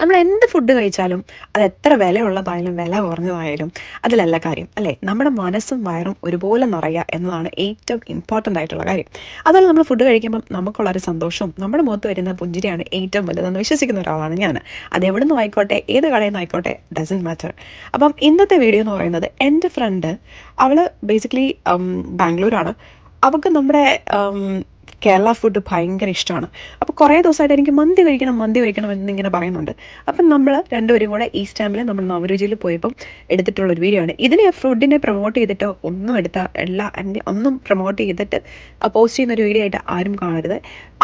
നമ്മൾ എന്ത് ഫുഡ് കഴിച്ചാലും അത് എത്ര വിലയുള്ളതായാലും വില കുറഞ്ഞതായാലും അതിലല്ല കാര്യം അല്ലേ? നമ്മുടെ മനസ്സും വയറും ഒരുപോലെ നിറയുക എന്നതാണ് ഏറ്റവും ഇമ്പോർട്ടന്റ് ആയിട്ടുള്ള കാര്യം. അതുപോലെ നമ്മൾ ഫുഡ് കഴിക്കുമ്പം നമുക്കുള്ളൊരു സന്തോഷവും നമ്മുടെ മുഖത്ത് വരുന്ന പുഞ്ചിരിയാണ് ഏറ്റവും വലുതെന്ന് വിശ്വസിക്കുന്ന ഒരാളാണ് ഞാൻ. അത് എവിടെ നിന്നും ആയിക്കോട്ടെ ഏത് കടയിൽ നിന്ന് ആയിക്കോട്ടെ ഡസൻ മാറ്റർ അപ്പം ഇന്നത്തെ വീഡിയോ എന്ന് പറയുന്നത് എന്റെ ഫ്രണ്ട് അവൾ ബേസിക്കലി ബാംഗ്ലൂരാണ്. അവൾക്ക് നമ്മുടെ കേരള ഫുഡ് ഭയങ്കര ഇഷ്ടമാണ്. അപ്പോൾ കുറേ ദിവസമായിട്ട് എനിക്ക് മന്തി കഴിക്കണം മന്തി കഴിക്കണം എന്നിങ്ങനെ പറയുന്നുണ്ട്. അപ്പം നമ്മൾ രണ്ടുപേരും കൂടെ ഈ സ്റ്റാമ്പിൽ നമ്മൾ നവരുചിയിൽ പോയപ്പം എടുത്തിട്ടുള്ള ഒരു വീഡിയോ ആണ്. ഇതിനെ ഫുഡിനെ പ്രൊമോട്ട് ചെയ്തിട്ടോ ഒന്നും എടുത്ത എല്ലാ ഒന്നും പ്രൊമോട്ട് ചെയ്തിട്ട് പോസ്റ്റ് ചെയ്യുന്ന ഒരു വീഡിയോ ആയിട്ട് ആരും കാണരുത്.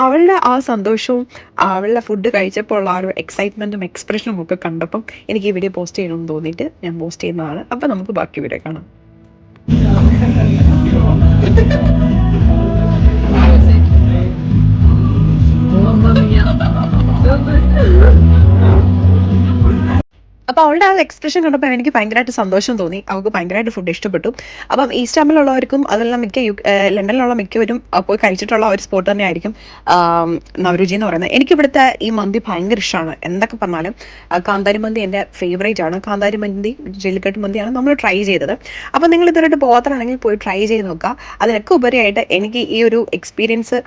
അവളുടെ ആ സന്തോഷവും അവളുടെ ഫുഡ് കഴിച്ചപ്പോൾ ഉള്ള ആ ഒരു എക്സൈറ്റ്മെന്റും എക്സ്പ്രഷനും ഒക്കെ കണ്ടപ്പം എനിക്ക് ഈ വീഡിയോ പോസ്റ്റ് ചെയ്യണമെന്ന് തോന്നിയിട്ട് ഞാൻ പോസ്റ്റ് ചെയ്യുന്നതാണ്. അപ്പം നമുക്ക് ബാക്കി വീഡിയോ കാണാം. അപ്പോൾ അവളുടെ ആ എക്സ്പ്രഷൻ കണ്ടപ്പോൾ എനിക്ക് ഭയങ്കരമായിട്ട് സന്തോഷം തോന്നി. അവൾക്ക് ഭയങ്കരമായിട്ട് ഫുഡ് ഇഷ്ടപ്പെട്ടു. അപ്പം ഈസ്റ്റ് ഹാമിലുള്ളവർക്കും അതെല്ലാം മിക്ക ലണ്ടനിലുള്ള മിക്കവരും പോയി കഴിച്ചിട്ടുള്ള ഒരു സ്പോട്ട് തന്നെ ആയിരിക്കും നവരുചി എന്ന് പറയുന്നത്. എനിക്ക് ഇവിടുത്തെ ഈ മന്തി ഭയങ്കര ഇഷ്ടമാണ് എന്തൊക്കെ പറഞ്ഞാലും കാന്താരി മന്തി എന്റെ ഫേവറേറ്റ് ആണ്. കാന്താരി മന്തി ജെല്ലിക്കട്ട് മന്തിയാണ് നമ്മൾ ട്രൈ ചെയ്തത്. അപ്പോൾ നിങ്ങൾ ഇതുവരെയായിട്ട് പോകാത്തതാണെങ്കിൽ പോയി ട്രൈ ചെയ്ത് നോക്കുക. അതിനൊക്കെ ഉപരിയായിട്ട് എനിക്ക് ഈ ഒരു എക്സ്പീരിയൻസ്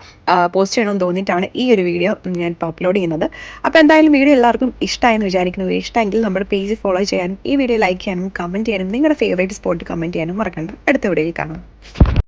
പോസ്റ്റ് ചെയ്യണമെന്ന് തോന്നിയിട്ടാണ് ഈ ഒരു വീഡിയോ ഞാൻ അപ്ലോഡ് ചെയ്യുന്നത്. അപ്പോൾ എന്തായാലും വീഡിയോ എല്ലാവർക്കും ഇഷ്ടമായെന്ന് വിചാരിക്കുന്നു. ഇഷ്ടമെങ്കിൽ നമ്മുടെ പേജ് ഫോളോ ചെയ്യാനും ഈ വീഡിയോ ലൈക്ക് ചെയ്യാനും കമന്റ് ചെയ്യാനും നിങ്ങളുടെ ഫേവറേറ്റ് സ്പോട്ട് കമന്റ് ചെയ്യാനും മറക്കണ്ട. അടുത്ത വീഡിയോയിൽ കാണാം.